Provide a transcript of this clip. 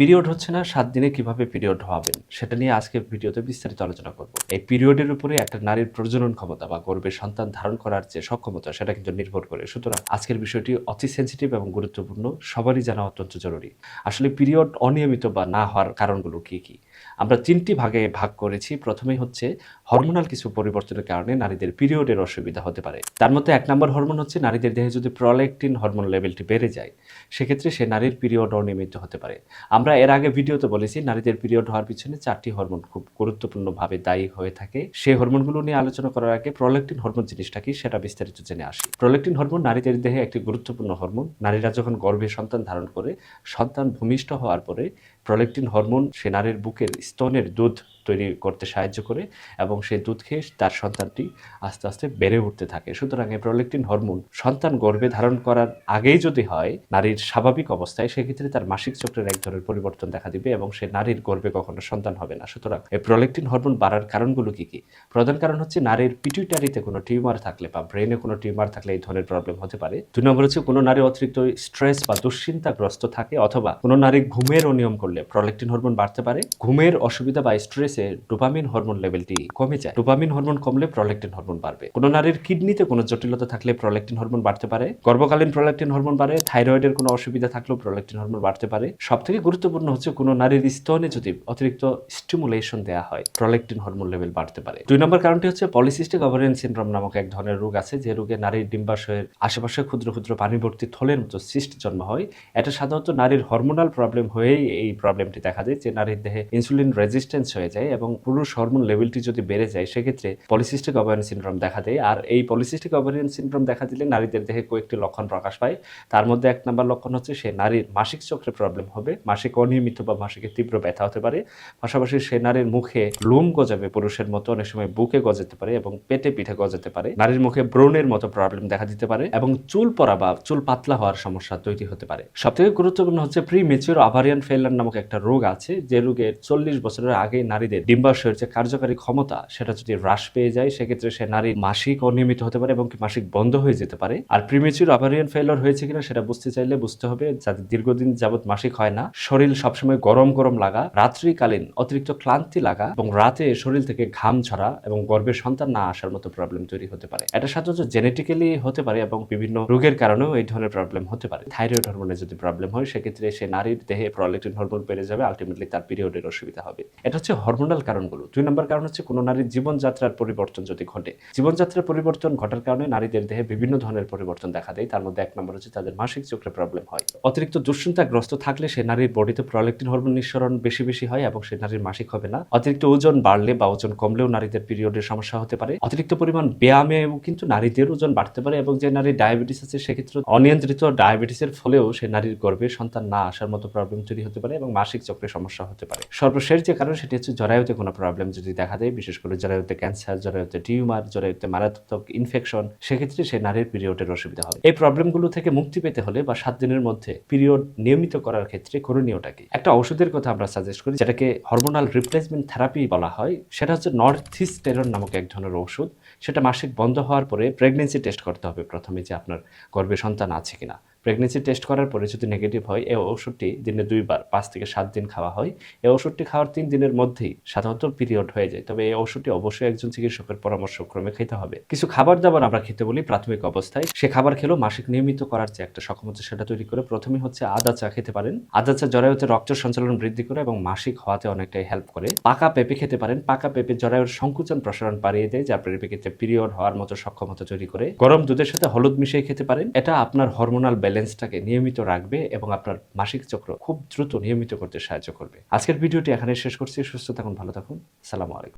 Period হচ্ছে না, সাত দিনে কীভাবে পিরিয়ড হওয়াবেন সেটা নিয়ে আজকের ভিডিওতে বিস্তারিত আলোচনা করব। এই পিরিয়ডের উপরে একটা নারীর প্রজনন ক্ষমতা বা গর্ভে সন্তান ধারণ করার যে সক্ষমতা, সেটা কিন্তু নির্ভর করে। সুতরাং আজকের বিষয়টি অতি সেন্সিটিভ এবং গুরুত্বপূর্ণ, সবারই জানা অত্যন্ত জরুরি। আসলে পিরিয়ড অনিয়মিত বা না হওয়ার কারণগুলো কি কি? আমরা তিনটি ভাগে ভাগ করেছি। প্রথমেই হচ্ছে হরমোনাল কিছু পরিবর্তনের কারণে নারীদের পিরিয়ডের অসুবিধা হতে পারে। তার মধ্যে এক নম্বর হরমোন হচ্ছে নারীদের দেহে যদি প্রলেকটিন হরমোন লেভেলটি বেড়ে যায়, সেক্ষেত্রে সে নারীর পিরিয়ড অনিয়মিত হতে পারে। আমরা এর আগে ভিডিওতে বলেছি, নারীদের পিরিয়ড হওয়ার পিছনে চারটি হরমোন খুব গুরুত্বপূর্ণভাবে দায়ী হয়ে থাকে। সেই হরমোনগুলো নিয়ে আলোচনা করার আগে প্রলেকটিন হরমোন জিনিসটা কি সেটা বিস্তারিত জেনে আসি। প্রলেকটিন হরমোন নারীদের দেহে একটি গুরুত্বপূর্ণ হরমোন নারীরা যখন গর্ভে সন্তান ধারণ করে, সন্তান ভূমিষ্ঠ হওয়ার পরে প্রলেকটিন হরমোন সে নারীর বুকের স্তনের দুধ তৈরি করতে সাহায্য করে এবং সেই দুধ খেয়ে তার সন্তানটি আস্তে আস্তে বেড়ে উঠতে থাকে। সুতরাং এই প্রলেকটিন হরমোন সন্তান গর্ভে ধারণ করার আগেই যদি হয়, নারীর স্বাভাবিক অবস্থায় সেক্ষেত্রে তার মাসিক চক্রের এক ধরনের পরিবর্তন দেখা দিবে এবং সে নারীর গর্ভে কখনো সন্তান হবে না। সুতরাং এই প্রলেকটিন হরমোন বাড়ার কারণগুলো কি কি? প্রধান কারণ হচ্ছে নারীর পিটুইটারিতে কোনো টিউমার থাকলে বা ব্রেনে কোনো টিউমার থাকলে এই ধরনের প্রবলেম হতে পারে। দুই নম্বর হচ্ছে কোনো নারী অতিরিক্ত স্ট্রেস বা দুশ্চিন্তাগ্রস্ত থাকে অথবা কোনো নারী ঘুমের অনিয়ম করলে প্রলেকটিন হরমোন বাড়তে পারে, ঘুমের অসুবিধা বা স্ট্রেসে ডোপামিন হরমোন লেভেলটি কমে যায়। ডোপামিন হরমোন কমলে প্রলেকটিন হরমোন বাড়বে। কোনো নারীর কিডনিতে কোনো জটিলতা থাকলে প্রলেকটিন হরমোন বাড়তে পারে। গর্ভকালীন প্রলেকটিন হরমোন বাড়ে থাইরয়েডের কোনো অসুবিধা থাকলেও প্রলেকটিন হরমোন বাড়তে পারে। সব থেকে গুরুত্বপূর্ণ হচ্ছে কোনো নারীর স্তনে যদি অতিরিক্ত স্টিমুলেশন দেওয়া হয় প্রলেকটিন হরমোন লেভেল বাড়তে পারে। দুই নম্বর কারণটি হচ্ছে পলিসিস্টিক ওভারিয়ান সিনড্রোম নামক এক ধরনের রোগ আছে, যে রোগে নারীর ডিম্বাশয়ের আশেপাশে ক্ষুদ্র ক্ষুদ্র পানিভর্তি থলের মতো সিস্ট জন্ম হয়। এটা সাধারণত নারীর হরমোনাল প্রবলেম হয়েই এই প্রবলেমটি দেখা যায় যে নারীর দেহে ইনসুলিন রেজিস্ট্যান্স হয়ে যায় এবং পুরুষ হরমোন লেভেলটি যদি বেড়ে যায়, সেক্ষেত্রে পলিসিস্টিক ওভারিয়ান সিনড্রোম দেখা দেয়। আর এই পলিসিস্টিক ওভারিয়ান সিনড্রোম দেখা দিলে নারীদের দেহে কয়েকটি লক্ষণ প্রকাশ পায়। তার মধ্যে এক নম্বর লক্ষণ হচ্ছে সে নারীর মাসিক চক্রে প্রবলেম হবে, মাসিক অনিয়মিত বা মাসিকে তীব্র ব্যথা হতে পারে। পাশাপাশি সে নারীর মুখে লোম গজাবে, পুরুষের মতো অনেক সময় বুকে গজাতে পারে এবং পেটে পিঠে গজাতে পারে। নারীর মুখে ব্রণের মতো প্রবলেম দেখা দিতে পারে এবং চুল পড়া বা চুল পাতলা হওয়ার সমস্যা তৈরি হতে পারে। সবথেকে গুরুত্বপূর্ণ হচ্ছে প্রি মেচিউর আভারিয়ান ফেলার নামক একটা রোগ আছে, যে রোগের চল্লিশ বছরের আগে নারীদের ডিম্বাশয়ের যে কার্যকারী ক্ষমতা, সেটা যদি হ্রাস পেয়ে যায়, সেক্ষেত্রে সে নারীর মাসিক অনিয়মিত হতে পারে এবং কি মাসিক বন্ধ হয়ে যেতে পারে। আর প্রিমেচিউর আভারিয়ান ফেলার হয়েছে কিনা সেটা বুঝতে চাইলে বুঝতে হবে যাদের দীর্ঘদিন যাবত মাসিক হয় না। শরীর সবসময় গরম গরম লাগা, রাত্রিকালীন অতিরিক্ত ক্লান্তি লাগা এবং রাতে শরীর থেকে ঘাম ঝরা এবং গর্ভের সন্তান না আসার মতো প্রবলেম তৈরি হতে পারে। এটা সাধারণত জেনেটিক্যালি হতে পারে এবং বিভিন্ন রোগের কারণেও এই ধরনের প্রবলেম হতে পারে। থাইরয়েড হরমোনের যদি প্রবলেম হয়, সেক্ষেত্রে সে নারীর দেহে প্রলেকটিন হরমোন বেড়ে যাবে আলটিমেটলি তার পিরিয়ডের অসুবিধা হবে। এটা হচ্ছে হরমোনাল কারণগুলো। দুই নম্বর কারণ হচ্ছে কোনো নারীর জীবনযাত্রার পরিবর্তন যদি ঘটে, জীবনযাত্রার পরিবর্তন ঘটার কারণে নারীদের দেহে বিভিন্ন ধরনের পরিবর্তন দেখা দেয়। তার মধ্যে এক নম্বর হচ্ছে তাদের মাসিক চক্রে প্রবলেম হয়। অতিরিক্ত দুশ্চিন্তাগ্রস্ত থাকলে সে নারীর বডিতে প্রলেকটিন হরমোন নিঃসরণ বেশি বেশি হয় এবং সে নারীর মাসিক হবে না। অতিরিক্ত ওজন বাড়লে বা ওজন কমলেও নারীদের পিরিয়ডের সমস্যা হতে পারে। অতিরিক্ত পরিমাণ ব্যায়ামেও কিন্তু নারীদের ওজন বাড়তে পারে এবং যে নারীর ডায়াবেটিস আছে, সেক্ষেত্রে অনিয়ন্ত্রিত ডায়াবেটিসের ফলেও সে নারীর গর্ভে সন্তান না আসার মতো প্রবলেম তৈরি হতে পারে এবং মাসিক চক্রে সমস্যা হতে পারে। সর্বশেষ যে কারণ সেটি হচ্ছে জরায়ুতে কোনো প্রবলেম যদি দেখা দেয়, বিশেষ করে জরায়ুতে ক্যান্সার জরায়ুতে টিউমার জরায়ুতে মারাত্মক ইনফেকশন সেক্ষেত্রে সে নারীর পিরিয়ডের অসুবিধা হবে। এই প্রবলেমগুলো থেকে মুক্তি পেতে হলে বা সাত দিনের মধ্যে পিরিয়ড নিয়মিত করার ক্ষেত্রে করণীয়টা কি? একটা ওষুধের কথা আমরা সাজেস্ট করি, যেটাকে হরমোনাল রিপ্লেসমেন্ট থেরাপি বলা হয়। সেটা হচ্ছে নর্থিস্টেরন নামক এক ধরনের ওষুধ সেটা মাসিক বন্ধ হওয়ার পরে প্রেগনেন্সি টেস্ট করতে হবে প্রথমে যে আপনার গর্ভে সন্তান আছে কিনা। প্রেগনেন্সি টেস্ট করার পরে যদি নেগেটিভ হয়, এই ওষুধটি দিনে দুইবার, পাঁচ থেকে সাত দিন খাওয়া হয়। এই ওষুধটি খাওয়ার তিন দিনের মধ্যেই সাধারণত পিরিয়ড হয়ে যায়। তবে এই ওষুধটি অবশ্যই একজন চিকিৎসকের পরামর্শক্রমে খেতে হবে। কিছু খাবার দাবার আমরা খেতে বলি প্রাথমিক অবস্থায়। সে খাবার খেলেও মাসিক নিয়মিত করার যে একটা সক্ষমতা, সেটা তৈরি করে প্রথমে হচ্ছে আদা চা খেতে পারেন। আদা চা জরায়ুতে রক্ত সঞ্চালন বৃদ্ধি করে এবং মাসিক হওয়াতে অনেকটাই হেল্প করে। পাকা পেঁপে খেতে পারেন। পাকা পেঁপে জরায়ুর সংকুচন প্রসারণ বাড়িয়ে দেয়, যা পরিপ্রেক্ষিতে পিরিয়ড হওয়ার মতো সক্ষমতা তৈরি করে। গরম দুধের সাথে হলুদ মিশিয়ে খেতে পারেন। এটা আপনার হরমোনাল ব্যালেন্সটাকে নিয়মিত রাখবে এবং আপনার মাসিক চক্র খুব দ্রুত নিয়মিত করতে সাহায্য করবে। আজকের ভিডিওটি এখানে শেষ করছি। সুস্থ থাকুন, ভালো থাকুন। সালামু আলাইকুম।